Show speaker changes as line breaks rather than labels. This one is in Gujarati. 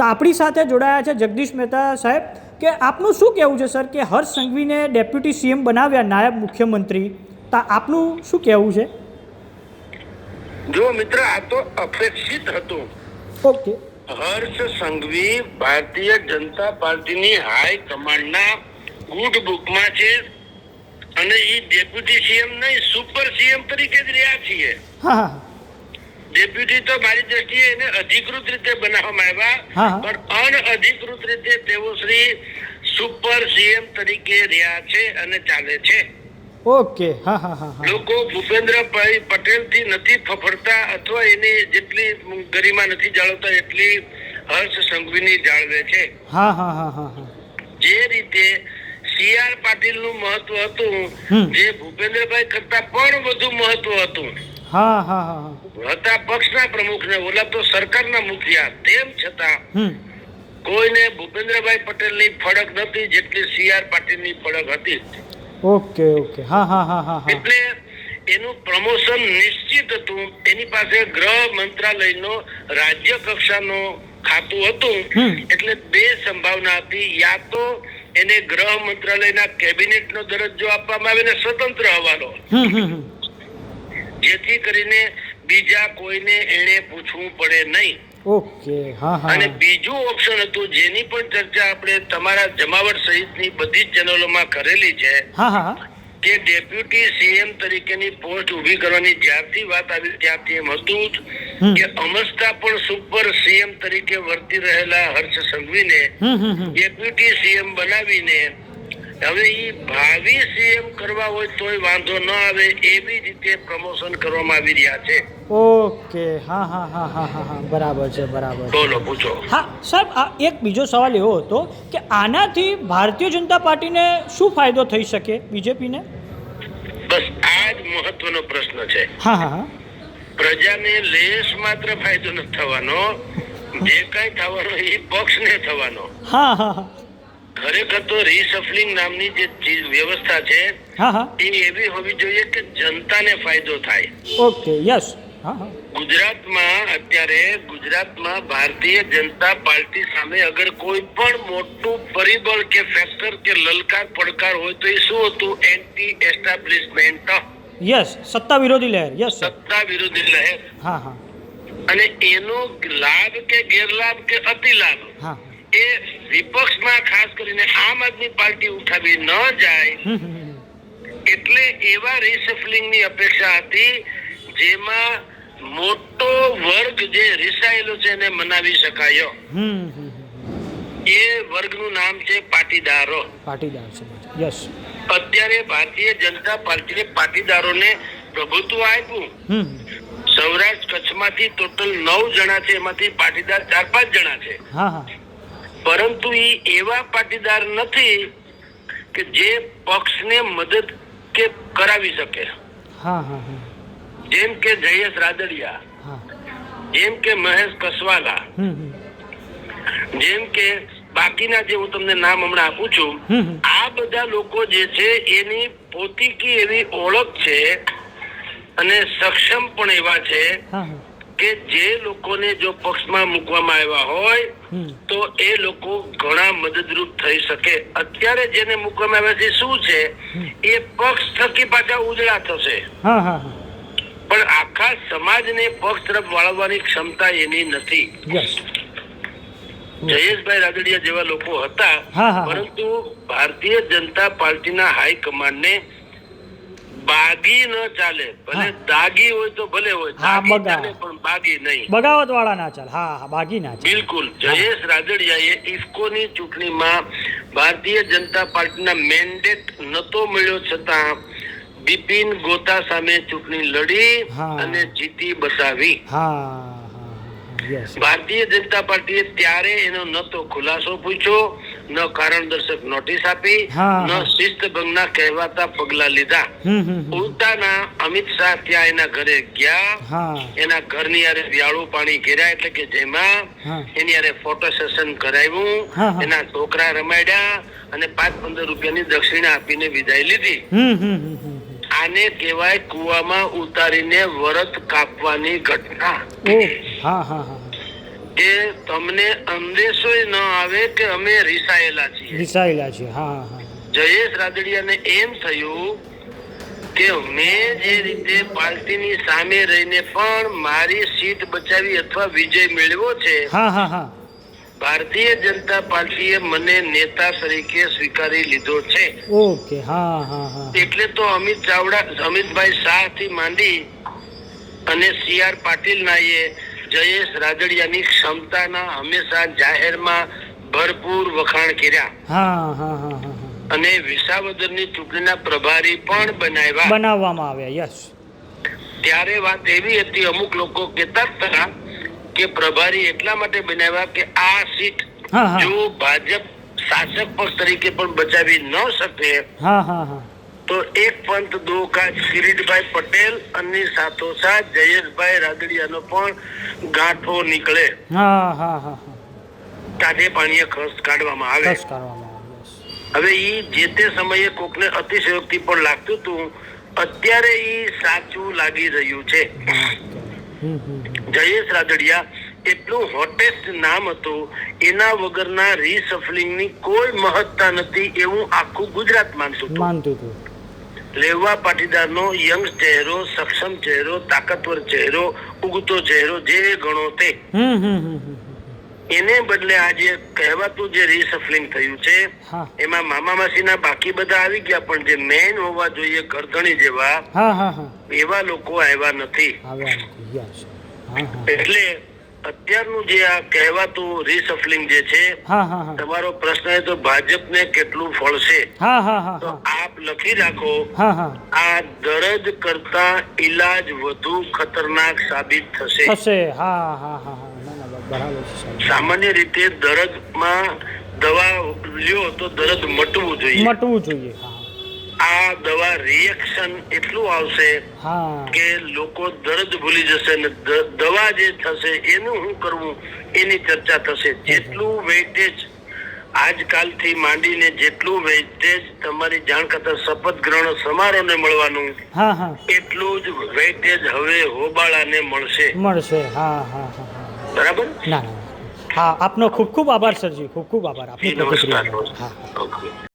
તો આપણી સાથે જોડાયા છે જગદીશ મહેતા સાહેબ. કે આપનું શું કહેવું છે સર કે હર્ષ સંઘવીને ડેપ્યુટી સીએમ બનાવ્યા નાયબ મુખ્યમંત્રી? તો આપનું શું કહેવું છે?
જો મિત્ર આ તો અપેક્ષિત હતું.
ઓકે.
હર્ષ સંઘવી ભારતીય જનતા પાર્ટીની હાઈ કમાન્ડના ગુડ બુકમાં છે અને એ ડેપ્યુટી સીએમ નહીં સુપર સીએમ તરીકે જ રહ્યા છીએ.
હા હા.
ડેપ્યુટી તો મારી દ્રષ્ટિએ એને અધિકૃત રીતે બનાવવામાં. આવ્યા. પણ અનઅધિકૃત રીતે તેઓ શ્રી સુપર સીએમ તરીકે રહ્યા છે અને ચાલે છે.
ઓકે હા હા હા
લોકો ભૂપેન્દ્રભાઈ પટેલથી નથી ફફડતા અથવા એની જેટલી ગરિમા નથી જાળવતા એટલી હર્ષ સંઘવીની જાળવે છે.
હા હા હા હા હા.
જે રીતે સી આર પાટીલનું મહત્વ હતું જે ભૂપેન્દ્રભાઈ કરતા પણ વધુ મહત્વ હતું.
હા હા હા હા.
હતા પક્ષના પ્રમુખને ઓલા તો સરકારના મુખિયા. તેમ છતાં કોઈને ભૂપેન્દ્રભાઈ પટેલની ફડક નથી જેટલી સીઆર પાટીલની ફડક હતી.
Okay okay. હા હા હા હા
એટલે એનું પ્રમોશન નિશ્ચિત હતું. એની પાસે ગ્રહ મંત્રાલયનો રાજ્ય કક્ષાનો ખાતું હતું. એટલે બે સંભાવના હતી. યા તો એને ગ્રહ મંત્રાલયના કેબિનેટનો દરજ્જો આપવામાં આવે ને સ્વતંત્ર હવાલો. જેથી કરીને બીજા કોઈને એને પૂછવું પડે નહીં.
ઓકે હા હા.
અને બીજું ઓપ્શન હતું જેની પણ ચર્ચા આપણે તમારા જમાવટ સહિતની બધી જ ચેનલોમાં કરેલી છે
હા હા.
કે ડેપ્યુટી સીએમ તરીકેની પોસ્ટ ઊભી કરવાની જ્યારથી વાત આવી ત્યારથી એમ હતું જ કે અમસ્તા પણ સુપર સીએમ તરીકે વર્તી રહેલા હર્ષ સંઘવીને ડેપ્યુટી સીએમ બનાવીને હવે એ ભાવિ સીએમ કરવા હોય તોય વાંધો ન આવે એવી રીતે પ્રમોશન કરવામાં આવી રહ્યા છે.
ઓકે હા હા હા હા હા હા બરાબર છે બરાબર
બોલો પૂછો.
હા સાહેબ આ એક બીજો સવાલ એવો હતો કે આનાથી ભારતીય જનતા પાર્ટીને શું ફાયદો થઈ શકે બીજેપીને?
બસ આ જ મહત્વનો પ્રશ્ન છે.
હા હા
પ્રજાને લેશ માત્ર ફાયદો નથી થવાનો જે કઈ થવાનો એ પક્ષને થવાનો.
હા હા હા.
ખરેખર તો રીસફલિંગ નામની જે ચીજ વ્યવસ્થા છે એ એવી હોવી જોઈએ કે જનતાને ફાયદો થાય.
Okay yes.
ગુજરાતમાં અત્યારે ગુજરાતમાં ભારતીય જનતા પાર્ટી સામે અગર કોઈ પણ મોટું પરિબળ કે ફેક્ટર કે લલકાર પડકાર હોય તો એ શું હતું? એન્ટી એસ્ટાબ્લિશમેન્ટ
યસ સત્તા વિરોધી લહેર. યસ
સત્તા વિરોધી લહેર.
હા હા.
અને એનો લાભ કે ગેરલાભ કે અતિલાભ?
હા.
એ વિપક્ષમાં ખાસ કરીને આમ આદમી પાર્ટી ઉઠાવી ન જાય. એટલે એવા રિસફલિંગની અપેક્ષા હતી જેમાં મોટો વર્ગ જે રિસાયેલો છે એને મનાવી શકાયો. એ વર્ગનું નામ છે પાટીદારો.
પાટીદાર છે યસ
અત્યારે ભારતીય જનતા પાર્ટીએ પાટીદારોને પ્રભુત્વ આપ્યું. સૌરાષ્ટ્ર કચ્છમાંથી ટોટલ નવ જણા છે એમાંથી પાટીદાર ચાર પાંચ જણા છે.
હા હા.
પરંતુ એ એવા પાટીદાર નથી કે જે પક્ષને મદદ કે કરાવી શકે. જેમ કે જયેશ રાદડિયા જેમ કે મહેશ કસવાલા જેમ કે બાકીના જે હું તમને નામ હમણાં આપું છું. આ બધા લોકો જે છે એની પોતીકી એવી ઓળખ છે અને સક્ષમ પણ એવા છે કે જે લોકોને જો પક્ષમાં મૂકવામાં આવ્યા હોય તો એ લોકો ઘણા મદદરૂપ થઈ શકે. અત્યારે જેને મૂકવામાં આવે છે શું છે? એ પક્ષ થકી પાછા ઉજળા થશે. પણ આખા સમાજને પક્ષ તરફ વાળવાની ક્ષમતા એની નથી. જયેશભાઈ રાદડિયા જેવા લોકો હતા. પરંતુ ભારતીય જનતા પાર્ટીના હાઈકમાન્ડને બાગી ન ચાલે. ભલે દાગી હોય તો ભલે હોય દાગી. ચાલે પણ બાગી નહીં.
બગાવત વાળા ના ચાલે. હા હા બાગી ના ચાલે.
બિલકુલ. જયેશ રાદડિયાએ ઇફકોની ચૂંટણીમાં ભારતીય જનતા પાર્ટીના મેન્ડેટ નતો મળ્યો છતાં બિપિન ગોતા સામે ચૂંટણી લડી અને જીતી બતાવી
હા
ભારતીય જનતા પાર્ટીએ ત્યારે એનો નતો ખુલાસો પૂછ્યો. ન કારણદર્શક નોટિસ આપી ન
હા.
શિસ્ત ભંગના કહેવાતા પગલા લીધા. ઉલટાના અમિત શાહ ત્યાં એના ઘરે ગયા. એના ઘરની યારે વ્યાળું પાણી ઘેર્યા એટલે કે જેમાં એની યારે ફોટો સેશન કરાવ્યું. એના છોકરા રમાડ્યા અને પાંચ પંદર રૂપિયાની દક્ષિણા આપીને વિદાય લીધી. આને કહેવાય કુવામાં ઉતારીને વરત કાપવાની ઘટના.
હા હા હા.
કે તમને અંદેશો ન આવે કે અમે રિસાયેલા છીએ.
રિસાયેલા છીએ હા હા
જયેશ રાદડિયાને એમ થયું કે મેં જે રીતે પાર્ટીની સામે રહીને પણ મારી સીટ બચાવી અથવા વિજય મેળવ્યો છે
હા હા હા.
ભારતીય જનતા પાર્ટીએ મને નેતા તરીકે સ્વીકારી લીધો છે.
ઓકે હા હા હા.
એટલે તો અમિત ચાવડા અમિતભાઈ શાહથી માંડી અને સી આર પાટીલ નાએ જયેશ રાદડિયાની ક્ષમતાના હંમેશા જાહેરમાં ભરપૂર વખાણ કર્યા.
હા હા હા હા હા.
અને વિસાવદરની ચૂંટણીના પ્રભારી પણ બનાવ્યા.
બનાવવામાં આવ્યા યસ.
ત્યારે વાત એવી હતી અમુક લોકો કહેતા હતા કે પ્રભારી એટલા માટે બનાવ્યા કે આ સીટ જો ભાજપ શાસક પક્ષ તરીકે પણ બચાવી ન શકે
હા હા હા.
તો એક પંથ દો કાચ કિરીટભાઈ પટેલ અને સાથોસાથ જયેશભાઈ રાદડિયાનો પણ ગાંઠો નીકળે.
હા હા હા
તાજે પાણીએ ખર્ચ કાઢવામાં આવે. હવે ઈ જે તે સમયે કોકને અતિશયોક્તિ પણ લાગતું હતું અત્યારે ઈ સાચું લાગી રહ્યું છે. જયેશ રાદડિયા એટલું હોટેસ્ટ નામ હતું એના વગરના રીસફલિંગની કોઈ મહત્તા નથી એવું આખું ગુજરાત માનતું
માનતું હતું.
લેવા પાટીદારનો યંગ ચહેરો સક્ષમ ચહેરો તાકતવર ચહેરો ઉગતો ચહેરો જે ગણો તે. એને બદલે આજે કહેવાતું જે રીસફલિંગ થયું છે એમાં મામા માસીના બાકી બધા આવી ગયા પણ જે મેન હોવા જોઈએ કરધણી જેવા એવા લોકો આવ્યા નથી. એટલે અત્યારનું જે આ કહેવાતું રીસફલિંગ જે છે તમારો પ્રશ્ન એ તો ભાજપને કેટલું ફળશે? તો આપ લખી રાખો.
હા હા.
આ દરદ કરતા ઈલાજ વધુ ખતરનાક સાબિત થશે.
થશે. હા હા હા હા. બરાબર છે
સામાન્ય રીતે દરદમાં દવા લ્યો તો દરદ મટવું જોઈએ.
મટવું જોઈએ
આ દવા રિએક્શન એટલું આવશે કે લોકો દર્દ ભૂલી જશે ને દવા જે થશે એનું શું કરવું એની ચર્ચા થશે. જેટલું વેઇટેજ આજકાલથી માંડીને જેટલું વેઇટેજ તમારી જાણ કરતા શપથ ગ્રહણ સમારોહને મળવાનું.
હા હા.
એટલું જ વેઇટેજ હવે હોબાળાને મળશે.
મળશે. હા હા
બરાબર?
ના. હા આપનો ખૂબ ખૂબ આભાર સરજી. ખૂબ ખૂબ આભાર. આપનો
નમસ્કાર
હા.
ઓકે.